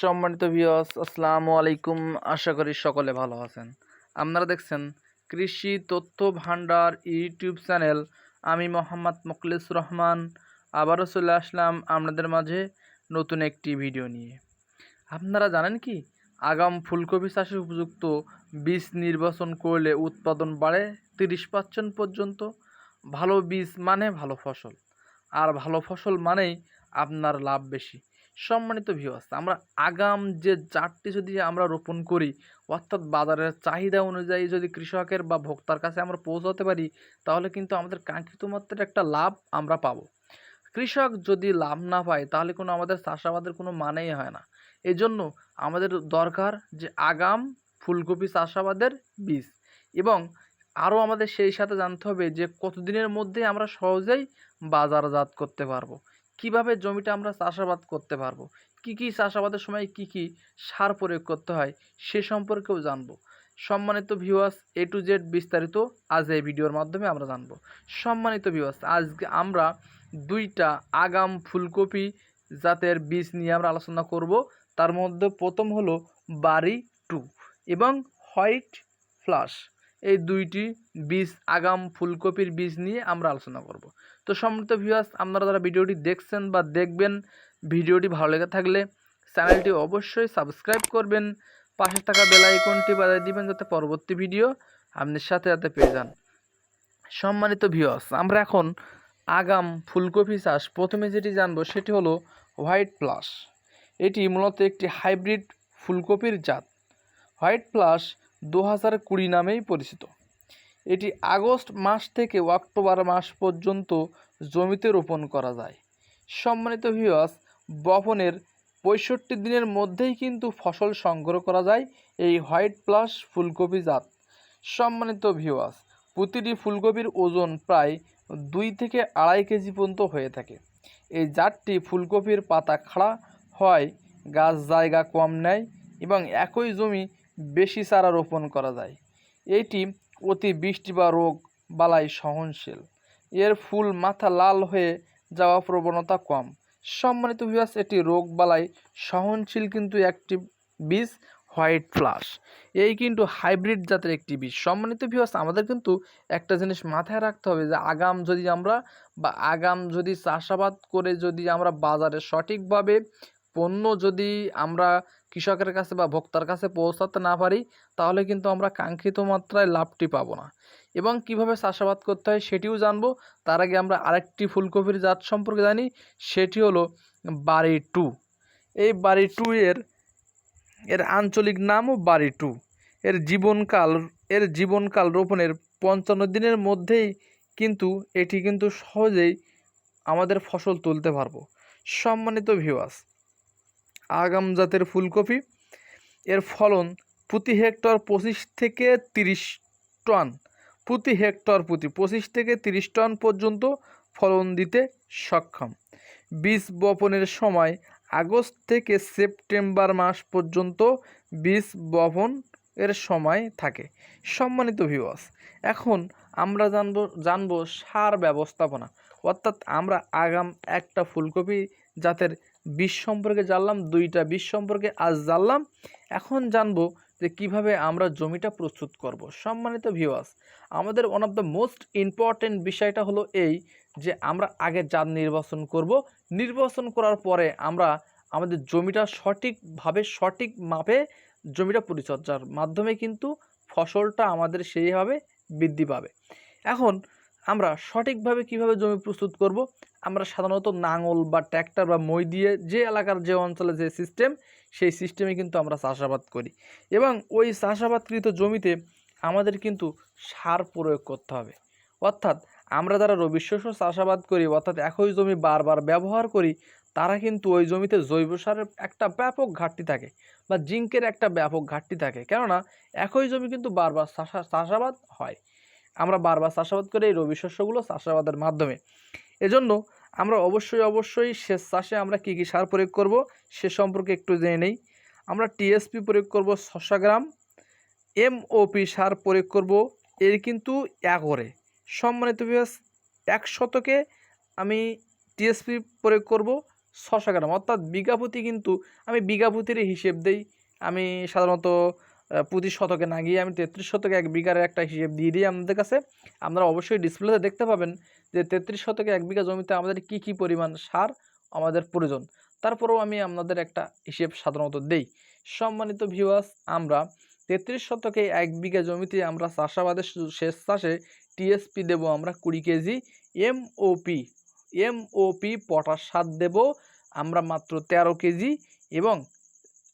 সম্মানিত ভিউয়ার্স আসসালামু আলাইকুম। আশা করি সকলে ভালো আছেন। আপনারা দেখছেন কৃষি তথ্য ভান্ডার ইউটিউব চ্যানেল। আমি মোহাম্মদ মুখলিস রহমান। আবারও চলে আসলাম আপনাদের মাঝে নতুন একটি ভিডিও নিয়ে। আপনারা জানেন কি? আগাম ফুলকপি চাষে উপযুক্ত বীজ নির্বাচন করলে উৎপাদন বাড়ে তিরিশ পার্সেন্ট পর্যন্ত। ভালো বীজ মানে ভালো ফসল। আর ভালো ফসল মানেই আপনার লাভ বেশি। সম্মানিত ভিউয়ার্স আমরা আগাম যে জাতটি যদি আমরা রোপণ করি, অর্থাৎ বাজারের চাহিদা অনুযায়ী যদি কৃষকের বা ভোক্তার কাছে আমরা পৌঁছাতে পারি, তাহলে কিন্তু আমাদের কাঙ্ক্ষিত মাত্রার একটা লাভ আমরা পাবো। কৃষক যদি লাভ না পায়, তাহলে কোনো আমাদের চাষাবাদের কোনো মানেই হয় না। এই জন্য আমাদের দরকার যে আগাম ফুলকপি চাষাবাদের বীজ এবং আরও আমাদের সেই সাথে জানতে হবে যে কতদিনের মধ্যে আমরা সহজেই বাজারজাত করতে পারব। কীভাবে জমিটা আমরা চাষাবাদ করতে পারব? কি কি চাষাবাদের সময় কি কি সার প্রয়োগ করতে হয়, সে সম্পর্কেও জানব। সম্মানিত ভিউয়ার্স এ টু জেড বিস্তারিত আজ এই ভিডিওর মাধ্যমে আমরা জানব। সম্মানিত ভিউয়ার্স আজকে আমরা দুইটা আগাম ফুলকপি জাতের বীজ নিয়ে আমরা আলোচনা করব। তার মধ্যে প্রথম হলো বাড়ি টু এবং হোয়াইট ফ্লাশ এই দুইটি বীজ, আগাম, ফুলকপির বীজ নিয়ে আমরা আলোচনা করব। তো সম্মিলিত ভিউয়ার্স আপনারা যারা ভিডিওটি দেখছেন বা দেখবেন, ভিডিওটি ভালো লেগে থাকলে চ্যানেলটি অবশ্যই সাবস্ক্রাইব করবেন, পাশে থাকা বেল আইকনটি বাজায় দিবেন যাতে পরবর্তী ভিডিও আপনার সাথে সাথে পেয়ে যান। সম্মানিত ভিউয়ার্স আমরা এখন আগাম ফুলকপি চাষ প্রথমে যেটি জানব সেটি হলো হোয়াইট প্লাস। এটি মূলত একটি হাইব্রিড ফুলকপির জাত। হোয়াইট প্লাস দু হাজার কুড়ি নামেই পরিচিত। এটি আগস্ট মাস থেকে অক্টোবর মাস পর্যন্ত জমিতে রোপণ করা যায়। সম্মানিত ভিউয়ার্স বপনের পঁয়ষট্টি দিনের মধ্যেই কিন্তু ফসল সংগ্রহ করা যায় এই হোয়াইট প্লাস ফুলকপি জাত। সম্মানিত ভিউয়ার্স প্রতিটি ফুলকপির ওজন প্রায় দুই থেকে আড়াই কেজি পর্যন্ত হয়ে থাকে। এই জাতটি ফুলকপির পাতা খাড়া হয়, গাছ জায়গা কম নেয় এবং একই জমি বেশি চারা রোপণ করা যায়। এটি অতি বৃষ্টি বা রোগ বালাই সহনশীল। এর ফুল মাথা লাল হয়ে যাওয়া প্রবণতা কম। সম্মানিত ভিউয়ার্স এটি রোগ বালাই সহনশীল কিন্তু একটি বীজ, হোয়াইট ফ্লাশ। এই কিন্তু হাইব্রিড জাতের একটি বীজ। সম্মানিত ভিউয়ার্স আমাদের কিন্তু একটা জিনিস মাথায় রাখতে হবে যে আগাম যদি আমরা বা আগাম যদি চাষাবাদ করে যদি আমরা বাজারে সঠিকভাবে পণ্য যদি আমরা কৃষকের কাছে বা ভোক্তার কাছে পৌঁছাতে না পারি, তাহলে কিন্তু আমরা কাঙ্ক্ষিত মাত্রায় লাভটি পাবো না। এবং কীভাবে চাষাবাদ করতে হয় সেটিও জানব। তার আগে আমরা আরেকটি ফুলকপির জাত সম্পর্কে জানি, সেটি হলো বাড়ি টু। এই বাড়ি টু এর এর আঞ্চলিক নামও বাড়ি টু। এর জীবনকাল এর জীবনকাল রোপণের পঞ্চান্ন দিনের মধ্যেই কিন্তু এটি কিন্তু সহজেই আমাদের ফসল তুলতে পারব। সম্মানিত ভিউয়ার্স আগাম জাতের ফুলকপি। এর ফলন প্রতি হেক্টর পঁচিশ থেকে তিরিশ টন। প্রতি হেক্টর প্রতি পঁচিশ থেকে তিরিশ টন পর্যন্ত ফলন দিতে সক্ষম। বীজ বপনের সময় আগস্ট থেকে সেপ্টেম্বর মাস পর্যন্ত বীজ বপন এর সময় থাকে। সম্মানিত ভিউয়ার্স এখন আমরা জানব জানব সার ব্যবস্থাপনা। অর্থাৎ আমরা আগাম একটা ফুলকপি জাতের বীজ সম্পর্কে জানলাম, দুইটা বীজ সম্পর্কে আজ জানলাম। এখন জানব যে কীভাবে আমরা জমিটা প্রস্তুত করব। সম্মানিত ভিউয়ার্স আমাদের one of the most important বিষয়টা হলো এই যে আমরা আগে জাত নির্বাচন করব। নির্বাচন করার পরে আমরা আমাদের জমিটা সঠিকভাবে, সঠিক মাপে জমিটা পরিচর্যার মাধ্যমে কিন্তু ফসলটা আমাদের সেইভাবে বৃদ্ধি পাবে। এখন আমরা সঠিকভাবে কীভাবে জমি প্রস্তুত করব? আমরা সাধারণত নাঙল বা ট্র্যাক্টর বা মই দিয়ে যে এলাকার যে অঞ্চলে যে সিস্টেম সেই সিস্টেমে কিন্তু আমরা চাষাবাদ করি। এবং ওই চাষাবাদকৃত জমিতে আমাদের কিন্তু সার প্রয়োগ করতে হবে। অর্থাৎ আমরা যারা রবি শস্য চাষাবাদ করি, অর্থাৎ একই জমি বারবার ব্যবহার করি, তারা কিন্তু ওই জমিতে জৈব সারের একটা ব্যাপক ঘাটতি থাকে বা জিঙ্কের একটা ব্যাপক ঘাটতি থাকে। কেননা, একই জমি কিন্তু বারবার চাষাবাদ হয়। আমরা বারবার চাষাবাদ করি এই রবি শস্যগুলো চাষাবাদের মাধ্যমে। এজন্য আমরা অবশ্যই অবশ্যই শেষ চাষে আমরা কী কী সার প্রয়োগ করব সে সম্পর্কে একটু জেনে নেই। আমরা টিএসপি প্রয়োগ করব ছশো গ্রাম এমওপি সার প্রয়োগ করব এর কিন্তু একরে। সম্মানিত বিভাস এক শতকে আমি টিএসপি প্রয়োগ করব ছশো গ্রাম। অর্থাৎ বিঘাপতি কিন্তু আমি বিঘাপতির হিসেব দেই। আমি সাধারণত প্রতি শতকে না গিয়ে আমি তেত্রিশ শতকে এক বিঘার একটা হিসেব দিয়ে দিই আমাদের কাছে। আপনারা অবশ্যই ডিসপ্লেতে দেখতে পাবেন যে তেত্রিশ শতকে এক বিঘা জমিতে আমাদের কি কি পরিমাণ সার আমাদের প্রয়োজন। তারপরেও আমি আপনাদের একটা হিসেব সাধারণত দেই। সম্মানিত ভিউয়ার্স আমরা তেত্রিশ শতকে এক বিঘা জমিতে আমরা চাষাবাদের শেষ চাষে টিএসপি দেব আমরা কুড়ি কেজি এমওপি এমওপি পটাশ সার দেব আমরা মাত্র তেরো কেজি এবং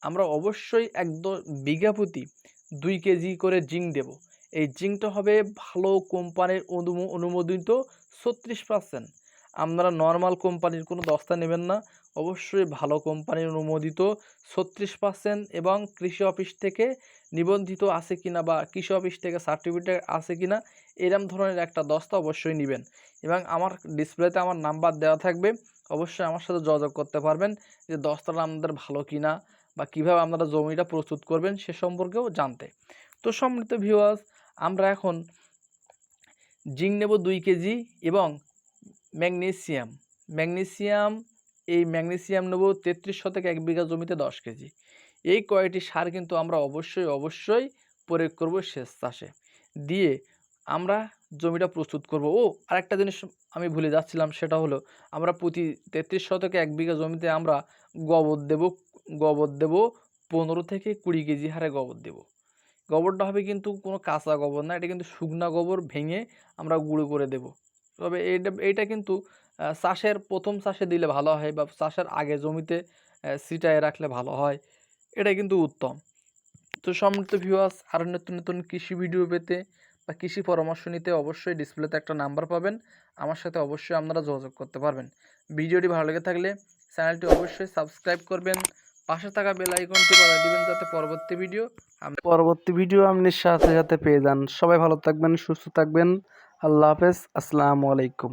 আমরা অবশ্যই একদম বিঘা প্রতি দুই কেজি করে জিঙ্ক দেব। এই জিঙ্কটা হবে ভালো কোম্পানির অনুমো- অনুমোদিত ছত্রিশ পার্সেন্ট আপনারা নর্মাল কোম্পানির কোনো দস্তা নেবেন না। অবশ্যই ভালো কোম্পানির অনুমোদিত ছত্রিশ পার্সেন্ট এবং কৃষি অফিস থেকে নিবন্ধিত আছে কিনা বা কৃষি অফিস থেকে সার্টিফিকেট আছে কিনা, এরম ধরনের একটা দস্তা অবশ্যই নেবেন। এবং আমার ডিসপ্লেতে আমার নাম্বার দেওয়া থাকবে। অবশ্যই আমার সাথে যোগাযোগ করতে পারবেন যে দস্তাটা আমাদের ভালো কিনা। বা কীভাবে আপনারা জমিটা প্রস্তুত করবেন সে সম্পর্কেও জানতে। তো সম্মিলিত ভিউয়ার্স আমরা এখন জিঙ্ক নেব দুই কেজি এবং ম্যাগনেসিয়াম। ম্যাগনেসিয়াম, এই ম্যাগনেসিয়াম নেব তেত্রিশ শতক এক বিঘা জমিতে দশ কেজি। এই কয়টি সার কিন্তু আমরা অবশ্যই অবশ্যই প্রয়োগ করব শেষ চাষে। দিয়ে আমরা জমিটা প্রস্তুত করব। ও, আরেকটা জিনিস আমি ভুলে যাচ্ছিলাম, সেটা হলো আমরা প্রতি তেত্রিশ শতকে এক বিঘা জমিতে আমরা গোবর দেব গোবর দেব, পনেরো থেকে কুড়ি কেজি হারে গোবর দেব। গোবরটা হবে কিন্তু কোনো কাঁচা গোবর না, এটা কিন্তু শুকনা গোবর ভেঙে আমরা গুঁড়ো করে দেব। তবে এটা এইটা কিন্তু চাষের প্রথম চাষে দিলে ভালো হয় বা চাষের আগে জমিতে ছিটায় রাখলে ভালো হয়, এটা কিন্তু উত্তম। তো সমৃদ্ধ ভিউয়ার্স আরও নতুন নতুন কৃষি ভিডিও পেতে বা কৃষি পরামর্শ নিতে অবশ্যই ডিসপ্লেতে একটা নাম্বার পাবেন। আমার সাথে অবশ্যই আপনারা যোগাযোগ করতে পারবেন। ভিডিওটি ভালো লেগে থাকলে চ্যানেলটি অবশ্যই সাবস্ক্রাইব করবেন। পাশে থাকা বেল আইকনটি বাজায় দিবেন যাতে পরবর্তী ভিডিও পরবর্তী ভিডিও আপনি সাথে সাথে পেয়ে যান। সবাই ভালো থাকবেন, সুস্থ থাকবেন। আল্লাহ হাফেজ। আসসালামু আলাইকুম।